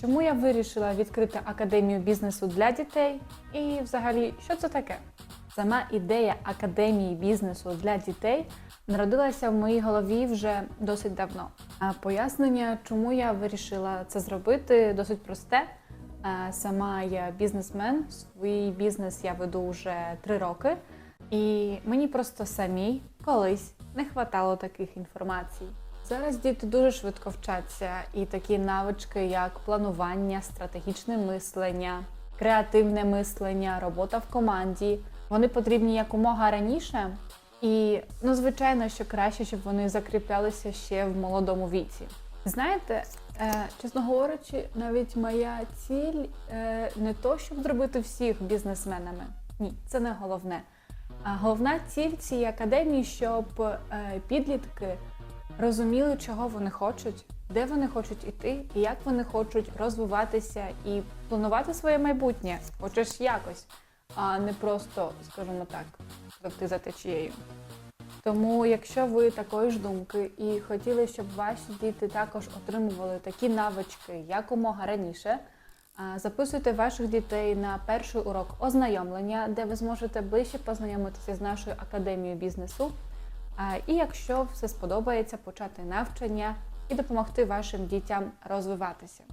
Чому я вирішила відкрити академію бізнесу для дітей? І взагалі, що це таке? Сама ідея академії бізнесу для дітей народилася в моїй голові вже досить давно. А пояснення, чому я вирішила це зробити, досить просте. Сама я бізнесмен, свій бізнес я веду вже три роки, і мені просто самій колись не хватало таких інформацій. Зараз діти дуже швидко вчаться, і такі навички, як планування, стратегічне мислення, креативне мислення, робота в команді, вони потрібні якомога раніше. І ну, звичайно, що краще, щоб вони закріплялися ще в молодому віці. Знаєте, е, чесно говорячи, навіть моя ціль е, не то, щоб зробити всіх бізнесменами. Ні, це не головне. А головна ціль цієї академії, щоб е, підлітки розуміли, чого вони хочуть, де вони хочуть іти, і як вони хочуть розвиватися і планувати своє майбутнє, хоча ж якось, а не просто, скажімо так, пливти за течією. Тому, якщо ви такої ж думки і хотіли, щоб ваші діти також отримували такі навички якомога раніше, записуйте ваших дітей на перший урок ознайомлення, де ви зможете ближче познайомитися з нашою академією бізнесу. І якщо все сподобається, почати навчання і допомогти вашим дітям розвиватися.